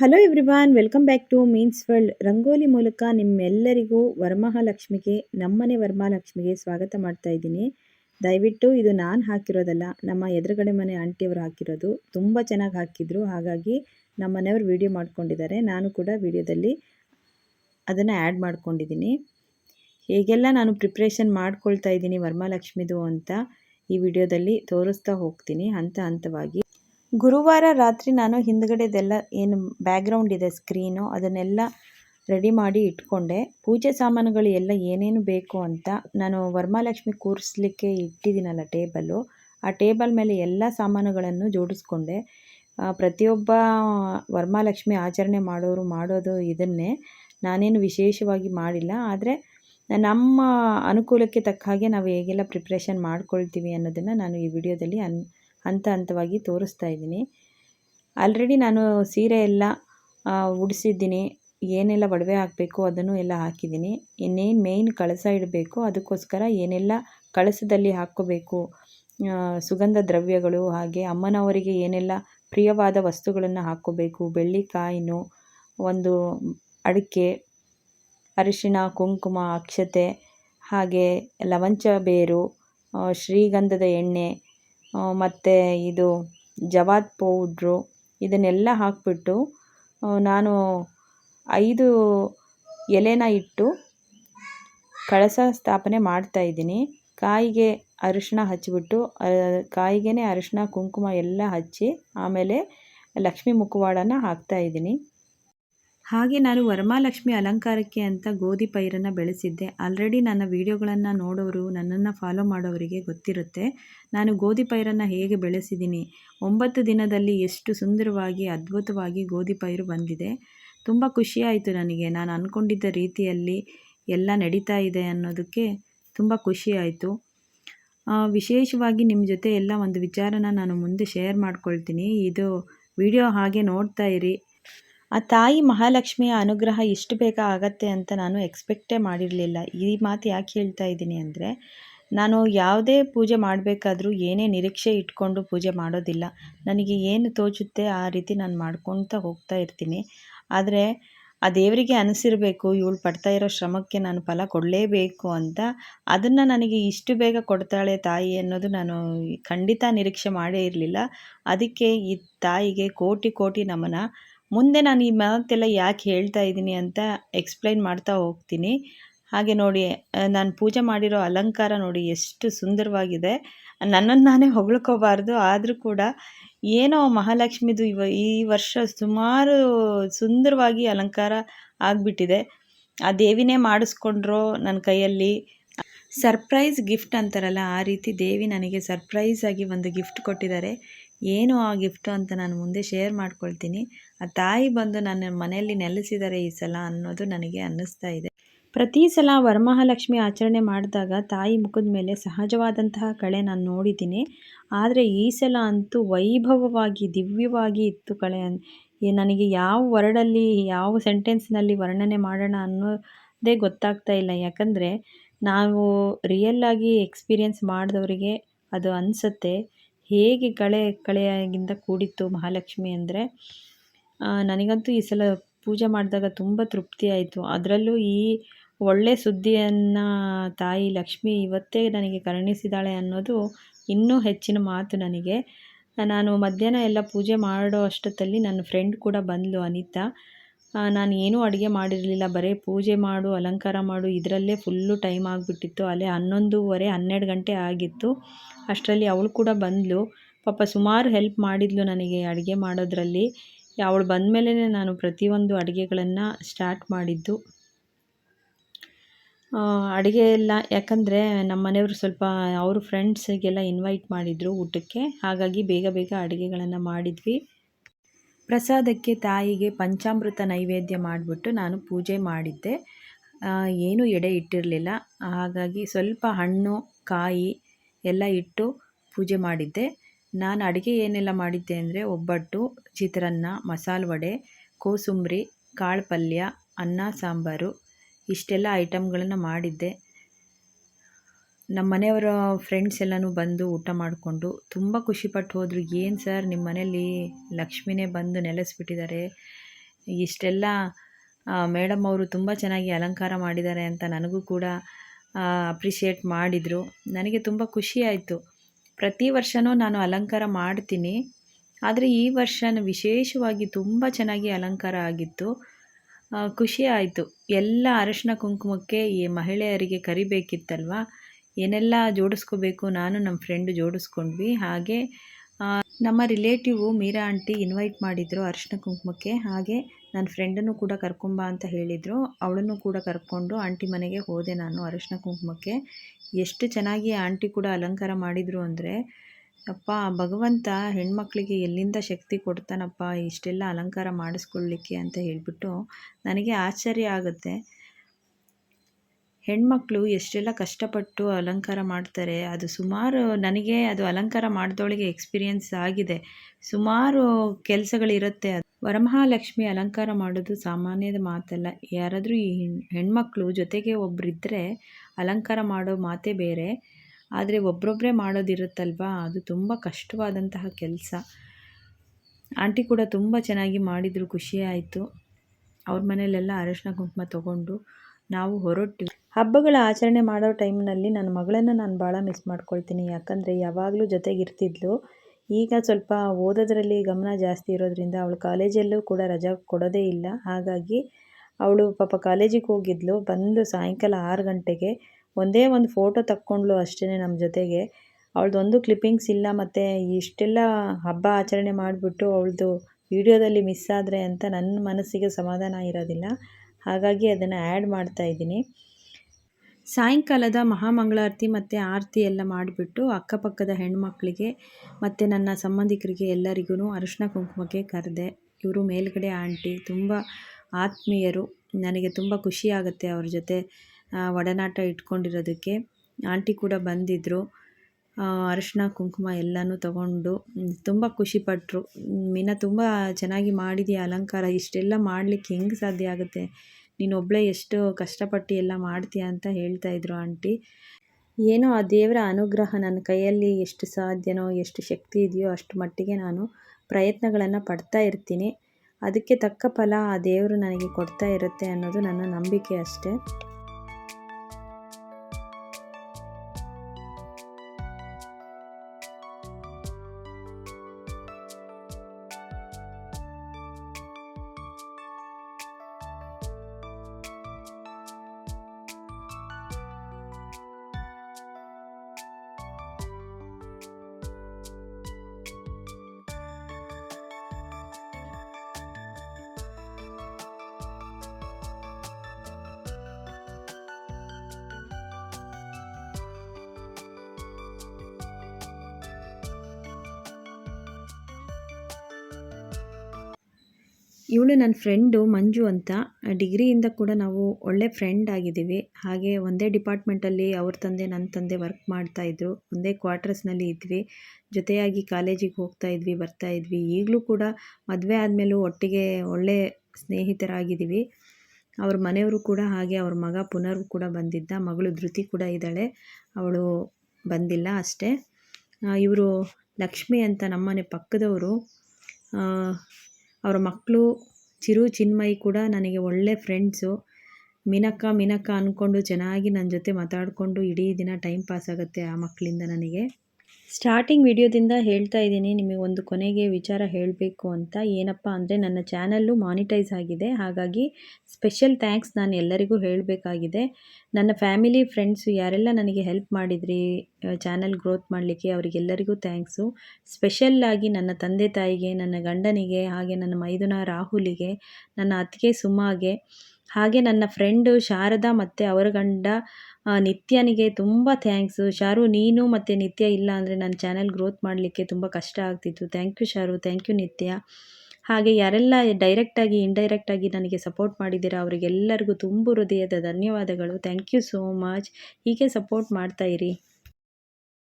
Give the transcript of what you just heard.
Hello everyone welcome back to means world Rangoli ಮೂಲಕ ನಿಮ್ಮೆಲ್ಲರಿಗೂ ವರಮಹಾಲಕ್ಷ್ಮಿಗೆ, ನಮ್ಮನೆ ವರಮಹಾಲಕ್ಷ್ಮಿಗೆ ಸ್ವಾಗತ ಮಾಡ್ತಾ ಇದ್ದೀನಿ. ದಯವಿಟ್ಟು ಇದು ನಾನು ಹಾಕಿರೋದಲ್ಲ, ನಮ್ಮ ಎದುರುಗಡೆ ಮನೆ ಆಂಟಿಯವರು ಹಾಕಿರೋದು. ತುಂಬ ಚೆನ್ನಾಗಿ ಹಾಕಿದ್ರು, ಹಾಗಾಗಿ ನಮ್ಮ ಮನೆಯವರು ವಿಡಿಯೋ ಮಾಡ್ಕೊಂಡಿದ್ದಾರೆ. ನಾನು ಕೂಡ ವಿಡಿಯೋದಲ್ಲಿ ಅದನ್ನು ಆ್ಯಡ್ ಮಾಡ್ಕೊಂಡಿದ್ದೀನಿ. ಹೇಗೆಲ್ಲ ನಾನು ಪ್ರಿಪ್ರೇಷನ್ ಮಾಡ್ಕೊಳ್ತಾ ಇದ್ದೀನಿ ವರಮಹಾಲಕ್ಷ್ಮಿದು ಅಂತ ಈ ವಿಡಿಯೋದಲ್ಲಿ ತೋರಿಸ್ತಾ ಹೋಗ್ತೀನಿ ಹಂತ ಹಂತವಾಗಿ. ಗುರುವಾರ ರಾತ್ರಿ ನಾನು ಹಿಂದ್ಗಡೆದೆಲ್ಲ ಏನು ಬ್ಯಾಗ್ರೌಂಡ್ ಇದೆ ಸ್ಕ್ರೀನು ಅದನ್ನೆಲ್ಲ ರೆಡಿ ಮಾಡಿ ಇಟ್ಕೊಂಡೆ. ಪೂಜೆ ಸಾಮಾನುಗಳು ಎಲ್ಲ ಏನೇನು ಬೇಕು ಅಂತ ನಾನು ವರಮಹಾಲಕ್ಷ್ಮಿ ಕೂರಿಸ್ಲಿಕ್ಕೆ ಇಟ್ಟಿದ್ದೀನಲ್ಲ ಟೇಬಲ್ಲು ಆ ಟೇಬಲ್ ಮೇಲೆ ಎಲ್ಲ ಸಾಮಾನುಗಳನ್ನು ಜೋಡಿಸ್ಕೊಂಡೆ. ಪ್ರತಿಯೊಬ್ಬ ವರಮಹಾಲಕ್ಷ್ಮಿ ಆಚರಣೆ ಮಾಡೋರು ಮಾಡೋದು ಇದನ್ನೇ. ನಾನೇನು ವಿಶೇಷವಾಗಿ ಮಾಡಿಲ್ಲ. ಆದರೆ ನಮ್ಮ ಅನುಕೂಲಕ್ಕೆ ತಕ್ಕ ಹಾಗೆ ನಾವು ಹೇಗೆಲ್ಲ ಪ್ರಿಪ್ರೇಷನ್ ಮಾಡ್ಕೊಳ್ತೀವಿ ಅನ್ನೋದನ್ನು ನಾನು ಈ ವಿಡಿಯೋದಲ್ಲಿ ಅನ್ ಹಂತ ಹಂತವಾಗಿ ತೋರಿಸ್ತಾ ಇದ್ದೀನಿ. ಆಲ್ರೆಡಿ ನಾನು ಸೀರೆ ಎಲ್ಲ ಉಡಿಸಿದ್ದೀನಿ. ಏನೆಲ್ಲ ಒಡವೆ ಹಾಕಬೇಕು ಅದನ್ನು ಎಲ್ಲ ಹಾಕಿದ್ದೀನಿ. ಇನ್ನೇನು ಮೇಯ್ನ್ ಕಳಸ ಇಡಬೇಕು, ಅದಕ್ಕೋಸ್ಕರ ಏನೆಲ್ಲ ಕಳಸದಲ್ಲಿ ಹಾಕ್ಕೋಬೇಕು ಸುಗಂಧ ದ್ರವ್ಯಗಳು, ಹಾಗೆ ಅಮ್ಮನವರಿಗೆ ಏನೆಲ್ಲ ಪ್ರಿಯವಾದ ವಸ್ತುಗಳನ್ನು ಹಾಕ್ಕೋಬೇಕು ಬೆಳ್ಳಿ ಕಾಯಿನು ಒಂದು ಅಡಿಕೆ, ಅರಿಶಿಣ, ಕುಂಕುಮ, ಅಕ್ಷತೆ, ಹಾಗೆ ಲವಂಚ ಬೇರು ಶ್ರೀಗಂಧದ ಎಣ್ಣೆ ಮತ್ತು ಇದು ಜವಾದ್ ಪೌಡ್ರು ಇದನ್ನೆಲ್ಲ ಹಾಕಿಬಿಟ್ಟು ನಾನು ಐದು ಎಲೆನ ಇಟ್ಟು ಕಳಸ ಸ್ಥಾಪನೆ ಮಾಡ್ತಾ ಇದ್ದೀನಿ. ಕಾಯಿಗೆ ಅರಿಶಿಣ ಹಚ್ಚಿಬಿಟ್ಟು ಕಾಯಿಗೆ ಅರಿಶಿಣ, ಕುಂಕುಮ ಎಲ್ಲ ಹಚ್ಚಿ ಆಮೇಲೆ ಲಕ್ಷ್ಮೀ ಮುಖವಾಡನ ಹಾಕ್ತಾಯಿದ್ದೀನಿ ಹಾಗೆ ನಾನು ವರಮಹಾಲಕ್ಷ್ಮಿ ಅಲಂಕಾರಕ್ಕೆ ಅಂತ ಗೋಧಿ ಪೈರನ್ನು ಬೆಳೆಸಿದ್ದೆ. ಆಲ್ರೆಡಿ ನನ್ನ ವೀಡಿಯೋಗಳನ್ನು ನೋಡೋರು, ನನ್ನನ್ನು ಫಾಲೋ ಮಾಡೋವರಿಗೆ ಗೊತ್ತಿರುತ್ತೆ. ನಾನು ಗೋಧಿ ಪೈರನ್ನು ಹೇಗೆ ಬೆಳೆಸಿದ್ದೀನಿ? ಒಂಬತ್ತು ದಿನದಲ್ಲಿ ಎಷ್ಟು ಸುಂದರವಾಗಿ, ಅದ್ಭುತವಾಗಿ ಗೋಧಿ ಪೈರು ಬಂದಿದೆ. ತುಂಬ ಖುಷಿಯಾಯಿತು ನನಗೆ. ನಾನು ಅಂದ್ಕೊಂಡಿದ್ದ ರೀತಿಯಲ್ಲಿ ಎಲ್ಲ ನಡೀತಾ ಇದೆ ಅನ್ನೋದಕ್ಕೆ ತುಂಬ ಖುಷಿಯಾಯಿತು. ವಿಶೇಷವಾಗಿ ನಿಮ್ಮ ಜೊತೆ ಎಲ್ಲ ಒಂದು ವಿಚಾರನ ನಾನು ಮುಂದೆ ಶೇರ್ ಮಾಡ್ಕೊಳ್ತೀನಿ. ಇದು ವಿಡಿಯೋ ಹಾಗೆ ನೋಡ್ತಾ ಇರಿ. ಆ ತಾಯಿ ಮಹಾಲಕ್ಷ್ಮಿಯ ಅನುಗ್ರಹ ಇಷ್ಟು ಬೇಗ ಆಗತ್ತೆ ಅಂತ ನಾನು ಎಕ್ಸ್ಪೆಕ್ಟೇ ಮಾಡಿರಲಿಲ್ಲ. ಈ ಮಾತು ಯಾಕೆ ಹೇಳ್ತಾ ಇದ್ದೀನಿ ಅಂದರೆ, ನಾನು ಯಾವುದೇ ಪೂಜೆ ಮಾಡಬೇಕಾದ್ರೂ ಏನೇ ನಿರೀಕ್ಷೆ ಇಟ್ಕೊಂಡು ಪೂಜೆ ಮಾಡೋದಿಲ್ಲ. ನನಗೆ ಏನು ತೋಚುತ್ತೆ ಆ ರೀತಿ ನಾನು ಮಾಡ್ಕೊಳ್ತಾ ಹೋಗ್ತಾ ಇರ್ತೀನಿ. ಆದರೆ, ಆ ದೇವರಿಗೆ ಅನಿಸಿರಬೇಕು, ಇವಳು ಪಡ್ತಾ ಇರೋ ಶ್ರಮಕ್ಕೆ ನಾನು ಫಲ ಕೊಡಲೇಬೇಕು ಅಂತ, ಅದನ್ನು ನನಗೆ ಇಷ್ಟು ಬೇಗ ಕೊಡ್ತಾಳೆ ತಾಯಿ ಅನ್ನೋದು ನಾನು ಖಂಡಿತ ನಿರೀಕ್ಷೆ ಮಾಡೇ ಇರಲಿಲ್ಲ. ಅದಕ್ಕೆ ಈ ತಾಯಿಗೆ ಕೋಟಿ ಕೋಟಿ ನಮನ ಮುಂದೆ ನಾನು ಈ ಮಾತೆಲ್ಲ ಯಾಕೆ ಹೇಳ್ತಾ ಇದ್ದೀನಿ ಅಂತ ಎಕ್ಸ್ಪ್ಲೈನ್ ಮಾಡ್ತಾ ಹೋಗ್ತೀನಿ. ಹಾಗೆ ನೋಡಿ ನಾನು ಪೂಜೆ ಮಾಡಿರೋ ಅಲಂಕಾರ ನೋಡಿ ಎಷ್ಟು ಸುಂದರವಾಗಿದೆ. ನನ್ನನ್ನು ನಾನೇ ಹೊಗಳ್ಕೋಬಾರ್ದು, ಆದರೂ ಕೂಡ ಏನೋ ಮಹಾಲಕ್ಷ್ಮಿದು ಇವ, ಈ ವರ್ಷ ಸುಮಾರು ಸುಂದರವಾಗಿ ಅಲಂಕಾರ ಆಗಿಬಿಟ್ಟಿದೆ. ಆ ದೇವಿನೇ ಮಾಡಿಸ್ಕೊಂಡ್ರು ನನ್ನ ಕೈಯಲ್ಲಿ. ಸರ್ಪ್ರೈಸ್ ಗಿಫ್ಟ್ ಅಂತಾರಲ್ಲ, ಆ ರೀತಿ ದೇವಿ ನನಗೆ ಸರ್ಪ್ರೈಸ್ ಆಗಿ ಒಂದು ಗಿಫ್ಟ್ ಕೊಟ್ಟಿದ್ದಾರೆ. ಏನು ಆ ಗಿಫ್ಟು ಅಂತ ನಾನು ಮುಂದೆ ಶೇರ್ ಮಾಡ್ಕೊಳ್ತೀನಿ. ಆ ತಾಯಿ ಬಂದು ನನ್ನ ಮನೆಯಲ್ಲಿ ನೆಲೆಸಿದ್ದಾರೆ ಈ ಸಲ ಅನ್ನೋದು ನನಗೆ ಅನ್ನಿಸ್ತಾ ಇದೆ. ಪ್ರತಿ ಸಲ ವರಮಹಾಲಕ್ಷ್ಮಿ ಆಚರಣೆ ಮಾಡಿದಾಗ ತಾಯಿ ಮುಖದ ಮೇಲೆ ಸಹಜವಾದಂತಹ ಕಳೆ ನಾನು ನೋಡಿದ್ದೀನಿ. ಆದರೆ ಈ ಸಲ ಅಂತೂ ವೈಭವವಾಗಿ, ದಿವ್ಯವಾಗಿ ಇತ್ತು ಕಳೆ. ನನಗೆ ಯಾವ ವರ್ಡಲ್ಲಿ, ಯಾವ ಸೆಂಟೆನ್ಸ್ನಲ್ಲಿ ವರ್ಣನೆ ಮಾಡೋಣ ಅನ್ನೋದೇ ಗೊತ್ತಾಗ್ತಾ ಇಲ್ಲ. ಯಾಕಂದರೆ ನಾವು ರಿಯಲ್ಲಾಗಿ ಎಕ್ಸ್ಪೀರಿಯೆನ್ಸ್ ಮಾಡಿದವರಿಗೆ ಅದು ಅನಿಸುತ್ತೆ. ಹೇಗೆ ಕಳೆ ಕಳೆಯಾಗಿಂದ ಕೂಡಿತ್ತು ಮಹಾಲಕ್ಷ್ಮಿ ಅಂದರೆ ನನಗಂತೂ ಈ ಸಲ ಪೂಜೆ ಮಾಡಿದಾಗ ತುಂಬ ತೃಪ್ತಿ ಆಯಿತು. ಅದರಲ್ಲೂ ಈ ಒಳ್ಳೆ ಸುದ್ದಿಯನ್ನು ತಾಯಿ ಲಕ್ಷ್ಮಿ ಇವತ್ತೇ ನನಗೆ ಕರುಣಿಸಿದ್ದಾಳೆ ಅನ್ನೋದು ಇನ್ನೂ ಹೆಚ್ಚಿನ ಮಾತು ನನಗೆ. ನಾನು ಮಧ್ಯಾಹ್ನ ಎಲ್ಲ ಪೂಜೆ ಮಾಡೋ ಅಷ್ಟೊತ್ತಲ್ಲಿ ನನ್ನ ಫ್ರೆಂಡ್ ಕೂಡ ಬಂದಳು ಅನಿತಾ. ನಾನು ಏನೂ ಅಡುಗೆ ಮಾಡಿರಲಿಲ್ಲ. ಬರೀ ಪೂಜೆ ಮಾಡು, ಅಲಂಕಾರ ಮಾಡು, ಇದರಲ್ಲೇ ಫುಲ್ಲು ಟೈಮ್ ಆಗಿಬಿಟ್ಟಿತ್ತು. ಅಲ್ಲೇ ಹನ್ನೊಂದೂವರೆ, ಹನ್ನೆರಡು ಗಂಟೆ ಆಗಿತ್ತು. ಅಷ್ಟರಲ್ಲಿ ಅವಳು ಕೂಡ ಬಂದಳು ಪಾಪ ಸುಮಾರು ಹೆಲ್ಪ್ ಮಾಡಿದ್ಲು ನನಗೆ ಅಡುಗೆ ಮಾಡೋದ್ರಲ್ಲಿ. ಅವಳು ಬಂದಮೇಲೆ ನಾನು ಪ್ರತಿಯೊಂದು ಅಡುಗೆಗಳನ್ನು ಸ್ಟಾರ್ಟ್ ಮಾಡಿದ್ದು. ಅಡುಗೆ ಎಲ್ಲ, ಯಾಕಂದರೆ ನಮ್ಮ ಮನೆಯವರು ಸ್ವಲ್ಪ ಅವರು ಫ್ರೆಂಡ್ಸಿಗೆಲ್ಲ ಇನ್ವೈಟ್ ಮಾಡಿದರು ಊಟಕ್ಕೆ. ಹಾಗಾಗಿ ಬೇಗ ಬೇಗ ಅಡುಗೆಗಳನ್ನು ಮಾಡಿದ್ವಿ. ಪ್ರಸಾದಕ್ಕೆ ತಾಯಿಗೆ ಪಂಚಾಮೃತ ನೈವೇದ್ಯ ಮಾಡಿಬಿಟ್ಟು ನಾನು ಪೂಜೆ ಮಾಡಿದ್ದೆ. ಏನೂ ಎಡೆ ಇಟ್ಟಿರಲಿಲ್ಲ. ಹಾಗಾಗಿ ಸ್ವಲ್ಪ ಹಣ್ಣು, ಕಾಯಿ ಎಲ್ಲ ಇಟ್ಟು ಪೂಜೆ ಮಾಡಿದ್ದೆ. ನಾನು ಅಡುಗೆ ಏನೆಲ್ಲ ಮಾಡಿದ್ದೆ ಅಂದರೆ ಒಬ್ಬಟ್ಟು, ಚಿತ್ರಾನ್ನ, ಮಸಾಲ ವಡೆ, ಕೋಸುಂಬ್ರಿ, ಕಾಳು ಪಲ್ಯ, ಅನ್ನ, ಸಾಂಬಾರು, ಇಷ್ಟೆಲ್ಲ ಐಟಮ್ಗಳನ್ನು ಮಾಡಿದ್ದೆ. ನಮ್ಮ ಮನೆಯವರ ಫ್ರೆಂಡ್ಸ್ ಎಲ್ಲನೂ ಬಂದು ಊಟ ಮಾಡಿಕೊಂಡು ತುಂಬ ಖುಷಿಪಟ್ಟು ಹೋದರು. ಏನು ಸರ್ ನಿಮ್ಮ ಮನೇಲಿ ಲಕ್ಷ್ಮಿನೇ ಬಂದು ನೆಲೆಸಿಬಿಟ್ಟಿದ್ದಾರೆ? ಇಷ್ಟೆಲ್ಲ ಮೇಡಮ್ ಅವರು ತುಂಬ ಚೆನ್ನಾಗಿ ಅಲಂಕಾರ ಮಾಡಿದ್ದಾರೆ ಅಂತ ನನಗೂ ಕೂಡ ಅಪ್ರಿಷಿಯೇಟ್ ಮಾಡಿದರು. ನನಗೆ ತುಂಬ ಖುಷಿ ಆಯಿತು. ಪ್ರತಿ ವರ್ಷನೂ ನಾನು ಅಲಂಕಾರ ಮಾಡ್ತೀನಿ. ಆದರೆ ಈ ವರ್ಷ ವಿಶೇಷವಾಗಿ ತುಂಬ ಚೆನ್ನಾಗಿ ಅಲಂಕಾರ ಆಗಿತ್ತು. ಖುಷಿ ಆಯಿತು. ಎಲ್ಲ ಅರಶಿನ ಕುಂಕುಮಕ್ಕೆ ಈ ಮಹಿಳೆಯರಿಗೆ ಕರಿಬೇಕಿತ್ತಲ್ವ? ಏನೆಲ್ಲ ಜೋಡಿಸ್ಕೋಬೇಕು ನಾನು ನಮ್ಮ ಫ್ರೆಂಡ್ ಜೋಡಿಸ್ಕೊಂಡ್ವಿ. ಹಾಗೆ ನಮ್ಮ ರಿಲೇಟಿವು ಮೀರಾ ಆಂಟಿ ಇನ್ವೈಟ್ ಮಾಡಿದರು ಅರಶಿನ ಕುಂಕುಮಕ್ಕೆ. ಹಾಗೆ ನನ್ನ ಫ್ರೆಂಡನ್ನು ಕೂಡ ಕರ್ಕೊಂಬ ಅಂತ ಹೇಳಿದರು. ಅವಳನ್ನು ಕೂಡ ಕರ್ಕೊಂಡು ಆಂಟಿ ಮನೆಗೆ ಹೋದೆ ನಾನು ಅರಿಶಿನ ಕುಂಕುಮಕ್ಕೆ. ಎಷ್ಟು ಚೆನ್ನಾಗಿ ಆಂಟಿ ಕೂಡ ಅಲಂಕಾರ ಮಾಡಿದರು ಅಂದರೆ, ಅಪ್ಪ ಭಗವಂತ ಹೆಣ್ಮಕ್ಳಿಗೆ ಎಲ್ಲಿಂದ ಶಕ್ತಿ ಕೊಡ್ತಾನಪ್ಪ, ಇಷ್ಟೆಲ್ಲ ಅಲಂಕಾರ ಮಾಡಿಸ್ಕೊಳ್ಳಿಕ್ಕೆ ಅಂತ ಹೇಳಿಬಿಟ್ಟು ನನಗೆ ಆಶ್ಚರ್ಯ ಆಗುತ್ತೆ. ಹೆಣ್ಮಕ್ಳು ಎಷ್ಟೆಲ್ಲ ಕಷ್ಟಪಟ್ಟು ಅಲಂಕಾರ ಮಾಡ್ತಾರೆ. ಅದು ಸುಮಾರು ನನಗೆ ಅದು ಅಲಂಕಾರ ಮಾಡಿದವಳಿಗೆ ಎಕ್ಸ್ಪೀರಿಯನ್ಸ್ ಆಗಿದೆ. ಸುಮಾರು ಕೆಲಸಗಳಿರುತ್ತೆ ವರಮಹಾಲಕ್ಷ್ಮಿ ಅಲಂಕಾರ ಮಾಡೋದು ಸಾಮಾನ್ಯದ ಮಾತಲ್ಲ. ಯಾರಾದರೂ ಈ ಹೆಣ್- ಹೆಣ್ಮಕ್ಳು ಜೊತೆಗೆ ಒಬ್ಬರಿದ್ದರೆ ಅಲಂಕಾರ ಮಾಡೋ ಮಾತೇ ಬೇರೆ. ಆದರೆ ಒಬ್ಬರೊಬ್ಬರೇ ಮಾಡೋದಿರುತ್ತಲ್ವಾ? ಅದು ತುಂಬ ಕಷ್ಟವಾದಂತಹ ಕೆಲಸ. ಆಂಟಿ ಕೂಡ ತುಂಬ ಚೆನ್ನಾಗಿ ಮಾಡಿದರು, ಖುಷಿ ಆಯಿತು. ಅವ್ರ ಮನೇಲೆಲ್ಲ ಅರಶಿನ ಕುಂಕುಮ ತಗೊಂಡು ನಾವು ಹೊರಟಿವಿ ಹಬ್ಬಗಳ ಆಚರಣೆ ಮಾಡೋ ಟೈಮ್ನಲ್ಲಿ ನನ್ನ ಮಗಳನ್ನು ನಾನು ಭಾಳ ಮಿಸ್ ಮಾಡ್ಕೊಳ್ತೀನಿ. ಯಾಕಂದರೆ ಯಾವಾಗಲೂ ಜೊತೆಗಿರ್ತಿದ್ಲು. ಈಗ ಸ್ವಲ್ಪ ಓದೋದರಲ್ಲಿ ಗಮನ ಜಾಸ್ತಿ ಇರೋದ್ರಿಂದ ಅವಳು ಕಾಲೇಜಲ್ಲೂ ಕೂಡ ರಜಾ ಕೊಡೋದೇ ಇಲ್ಲ. ಹಾಗಾಗಿ ಅವಳು ಪಾಪ ಕಾಲೇಜಿಗೆ ಹೋಗಿದ್ಲು. ಬಂದು ಸಾಯಂಕಾಲ ಆರು ಗಂಟೆಗೆ ಒಂದೇ ಒಂದು ಫೋಟೋ ತಕ್ಕೊಂಡ್ಲು ಅಷ್ಟೇ ನಮ್ಮ ಜೊತೆಗೆ. ಅವಳದೊಂದು ಕ್ಲಿಪ್ಪಿಂಗ್ಸ್ ಇಲ್ಲ ಮತ್ತು ಇಷ್ಟೆಲ್ಲ ಹಬ್ಬ ಆಚರಣೆ ಮಾಡಿಬಿಟ್ಟು ಅವಳದು ವಿಡಿಯೋದಲ್ಲಿ ಮಿಸ್ ಆದರೆ ಅಂತ ನನ್ನ ಮನಸ್ಸಿಗೆ ಸಮಾಧಾನ ಇರೋದಿಲ್ಲ. ಹಾಗಾಗಿ ಅದನ್ನು ಆ್ಯಡ್ ಮಾಡ್ತಾ ಇದ್ದೀನಿ. ಸಾಯಂಕಾಲದ ಮಹಾಮಂಗಳಾರತಿ ಮತ್ತು ಆರತಿ ಎಲ್ಲ ಮಾಡಿಬಿಟ್ಟು ಅಕ್ಕಪಕ್ಕದ ಹೆಣ್ಮಕ್ಳಿಗೆ ಮತ್ತು ನನ್ನ ಸಂಬಂಧಿಕರಿಗೆ ಎಲ್ಲರಿಗೂ ಅರಿಶಿನ ಕುಂಕುಮಕ್ಕೆ ಕರೆದೆ. ಇವರು ಮೇಲ್ಗಡೆ ಆಂಟಿ ತುಂಬ ಆತ್ಮೀಯರು. ನನಗೆ ತುಂಬ ಖುಷಿ ಆಗುತ್ತೆ ಅವ್ರ ಜೊತೆ ಒಡನಾಟ ಇಟ್ಕೊಂಡಿರೋದಕ್ಕೆ. ಆಂಟಿ ಕೂಡ ಬಂದಿದ್ದರು ಅರಿಶಿನ ಕುಂಕುಮ ಎಲ್ಲನೂ ತಗೊಂಡು ತುಂಬ ಖುಷಿಪಟ್ಟರು ಮೀನಾ ತುಂಬ ಚೆನ್ನಾಗಿ ಮಾಡಿದೀಯ ಅಲಂಕಾರ. ಇಷ್ಟೆಲ್ಲ ಮಾಡಲಿಕ್ಕೆ ಹೆಂಗೆ ಸಾಧ್ಯ ಆಗುತ್ತೆ? ನೀನು ಒಬ್ಬಳೇ ಎಷ್ಟು ಕಷ್ಟಪಟ್ಟು ಎಲ್ಲ ಮಾಡ್ತೀಯ ಅಂತ ಹೇಳ್ತಾ ಇದ್ರು ಆಂಟಿ. ಏನೋ ಆ ದೇವರ ಅನುಗ್ರಹ ನನ್ನ ಕೈಯಲ್ಲಿ ಎಷ್ಟು ಸಾಧ್ಯನೋ, ಎಷ್ಟು ಶಕ್ತಿ ಇದೆಯೋ ಅಷ್ಟು ಮಟ್ಟಿಗೆ ನಾನು ಪ್ರಯತ್ನಗಳನ್ನು ಪಡ್ತಾ ಇರ್ತೀನಿ. ಅದಕ್ಕೆ ತಕ್ಕ ಫಲ ಆ ದೇವರು ನನಗೆ ಕೊಡ್ತಾ ಇರುತ್ತೆ ಅನ್ನೋದು ನನ್ನ ನಂಬಿಕೆ ಅಷ್ಟೇ. ಇವಳು ನನ್ನ ಫ್ರೆಂಡು ಮಂಜು ಅಂತ. ಡಿಗ್ರಿಯಿಂದ ಕೂಡ ನಾವು ಒಳ್ಳೆ ಫ್ರೆಂಡ್ ಆಗಿದ್ದೀವಿ. ಹಾಗೆ ಒಂದೇ ಡಿಪಾರ್ಟ್ಮೆಂಟಲ್ಲಿ ಅವ್ರ ತಂದೆ, ನನ್ನ ತಂದೆ ವರ್ಕ್ ಮಾಡ್ತಾಯಿದ್ರು ಒಂದೇ ಕ್ವಾರ್ಟರ್ಸ್ನಲ್ಲಿ ಇದ್ವಿ. ಜೊತೆಯಾಗಿ ಕಾಲೇಜಿಗೆ ಹೋಗ್ತಾ ಇದ್ವಿ, ಬರ್ತಾ ಇದ್ವಿ. ಈಗಲೂ ಕೂಡ ಮದುವೆ ಆದಮೇಲೂ ಒಟ್ಟಿಗೆ ಒಳ್ಳೆ ಸ್ನೇಹಿತರಾಗಿದ್ದೀವಿ. ಅವ್ರ ಮನೆಯವರು ಕೂಡ ಹಾಗೆ, ಅವ್ರ ಮಗ ಪುನರ್ ಕೂಡ ಬಂದಿದ್ದ, ಮಗಳು ಧೃತಿ ಕೂಡ ಇದ್ದಾಳೆ. ಅವಳು ಬಂದಿಲ್ಲ ಅಷ್ಟೇ. ಇವರು ಲಕ್ಷ್ಮಿ ಅಂತ ನಮ್ಮನೆ ಪಕ್ಕದವರು. ಅವರ ಮಕ್ಕಳು ಚಿರು ಚಿನ್ಮಯಿ ಕೂಡ ನನಗೆ ಒಳ್ಳೆ ಫ್ರೆಂಡ್ಸು ಮಿನಕ್ಕ ಮಿನಕ್ಕ ಅಂದ್ಕೊಂಡು ಚೆನ್ನಾಗಿ ನನ್ನ ಜೊತೆ ಮಾತಾಡಿಕೊಂಡು ಇಡೀ ದಿನ ಟೈಮ್ ಪಾಸ್ ಆಗುತ್ತೆ ಆ ಮಕ್ಕಳಿಂದ ನನಗೆ. ಸ್ಟಾರ್ಟಿಂಗ್ ವಿಡಿಯೋದಿಂದ ಹೇಳ್ತಾ ಇದ್ದೀನಿ, ನಿಮಗೆ ಒಂದು ಕೊನೆಗೆ ವಿಚಾರ ಹೇಳಬೇಕು ಅಂತ. ಏನಪ್ಪ ಅಂದರೆ, ನನ್ನ ಚಾನಲ್ಲು ಮಾನಿಟೈಸ್ ಆಗಿದೆ. ಹಾಗಾಗಿ ಸ್ಪೆಷಲ್ ಥ್ಯಾಂಕ್ಸ್ ನಾನು ಎಲ್ಲರಿಗೂ ಹೇಳಬೇಕಾಗಿದೆ. ನನ್ನ ಫ್ಯಾಮಿಲಿ ಫ್ರೆಂಡ್ಸು ಯಾರೆಲ್ಲ ನನಗೆ ಹೆಲ್ಪ್ ಮಾಡಿದ್ರಿ ಚಾನಲ್ ಗ್ರೋತ್ ಮಾಡಲಿಕ್ಕೆ ಅವರಿಗೆಲ್ಲರಿಗೂ ಥ್ಯಾಂಕ್ಸು ಸ್ಪೆಷಲ್ಲಾಗಿ ನನ್ನ ತಂದೆ ತಾಯಿಗೆ, ನನ್ನ ಗಂಡನಿಗೆ, ಹಾಗೆ ನನ್ನ ಮೈದುನ ರಾಹುಲಿಗೆ, ನನ್ನ ಅತ್ತಿಗೆ ಸುಮಾಗೆ ಹಾಗೆ ನನ್ನ ಫ್ರೆಂಡು ಶಾರದಾ ಮತ್ತು ಅವರ ಗಂಡ ನಿತ್ಯನಿಗೆ ತುಂಬ ಥ್ಯಾಂಕ್ಸು ಶಾರು, ನೀನು ಮತ್ತು ನಿತ್ಯ ಇಲ್ಲ ಅಂದರೆ ನನ್ನ ಚಾನೆಲ್ ಗ್ರೋತ್ ಮಾಡಲಿಕ್ಕೆ ತುಂಬ ಕಷ್ಟ ಆಗ್ತಿತ್ತು. Thank you Sharu thank you Nitya. ಹಾಗೆ ಯಾರೆಲ್ಲ ಡೈರೆಕ್ಟಾಗಿ ಇಂಡೈರೆಕ್ಟಾಗಿ ನನಗೆ ಸಪೋರ್ಟ್ ಮಾಡಿದ್ದೀರಾ, ಅವರಿಗೆಲ್ಲರಿಗೂ ತುಂಬು ಹೃದಯದ ಧನ್ಯವಾದಗಳು. ಥ್ಯಾಂಕ್ ಯು ಸೋ ಮಚ್ ಹೀಗೆ ಸಪೋರ್ಟ್ ಮಾಡ್ತಾಯಿರಿ